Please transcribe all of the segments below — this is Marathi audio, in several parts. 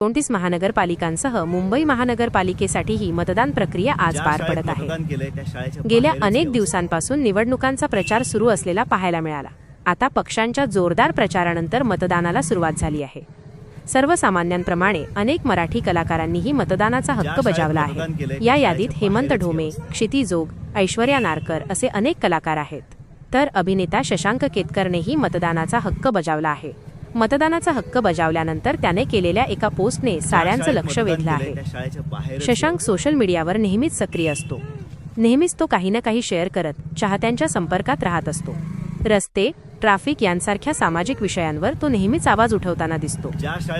एकोणतीस महानगरपालिकांसह मुंबई महानगरपालिकेसाठीही मतदान प्रक्रिया आज पार पडत आहे. गेल्या अनेक दिवसांपासून निवडणुकांचा प्रचार सुरू असलेला पाहायला मिळाला. आता पक्षांच्या जोरदार प्रचारानंतर मतदानाला सुरुवात झाली आहे. सर्वसामान्यांप्रमाणे अनेक मराठी कलाकारांनीही मतदानाचा हक्क बजावला आहे. या यादीत हेमंत ढोमे अवस्था क्षिती जोग ऐश्वर्या नारकर असे अनेक कलाकार आहेत. तर अभिनेता शशांक केतकरनेही मतदानाचा हक्क बजावला आहे. मतदानाचा हक्क बजावल्यानंतर त्याने केलेल्या एका पोस्टने साऱ्यांचं लक्ष वेधलं आहे. शशांक सोशल मीडियावर नेहमीच सक्रिय असतो. नेहमीच तो काही ना काही शेअर करत चाहत्यांच्या संपर्कात राहत असतो. रस्ते ट्रॅफिक यांसारख्या सामाजिक विषयांवर तो नेहमीच आवाज उठवताना दिसतो.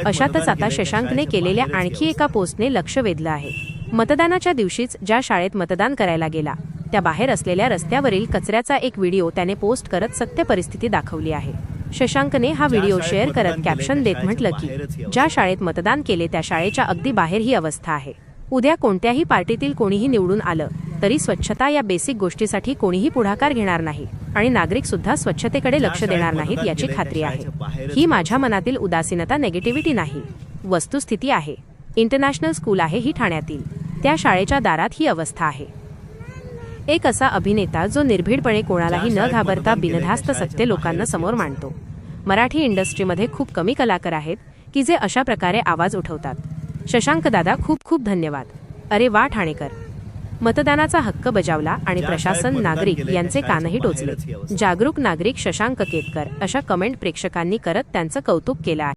अशातच आता शशांकने केलेल्या आणखी. एका पोस्टने लक्ष वेधलं आहे. मतदानाच्या दिवशीच ज्या शाळेत मतदान करायला गेला त्या बाहेर असलेल्या रस्त्यावरील कचऱ्याचा एक व्हिडिओ त्याने पोस्ट करत सत्य परिस्थिती दाखवली आहे. शशांकने हा व्हिडिओ शेअर करत कॅप्शन देत म्हटलं की. ज्या शाळेत मतदान केले त्या शाळेच्या अगदी बाहेर ही अवस्था आहे. उद्या कोणत्याही पार्टीतील कोणीही निवडून आलं तरी स्वच्छता या बेसिक गोष्टीसाठी कोणीही पुढाकार घेणार नाही आणि नागरिक सुद्धा स्वच्छतेकडे लक्ष देणार नाहीत याची खात्री आहे. ही माझ्या मनातील उदासीनता नेगेटिव्हिटी नाही. वस्तुस्थिती आहे. इंटरनॅशनल स्कूल आहे ही ठाण्यातील. त्या शाळेच्या दारात ही अवस्था आहे. एक असा अभिनेता जो निर्भीडपणे कोणालाही न घाबरता बिनधास्त सत्य लोकांना समोर मांडतो. मराठी इंडस्ट्रीमध्ये खूप कमी कलाकार आहेत की जे अशा प्रकारे आवाज उठवतात. शशांक दादा खूप खूप धन्यवाद. अरे वा ठाणेकर. मतदानाचा हक्क बजावला आणि प्रशासन नागरिक यांचे कानही टोचले. जागरूक नागरिक शशांक केतकर अशा कमेंट प्रेक्षकांनी करत त्यांचं कौतुक केलं आहे.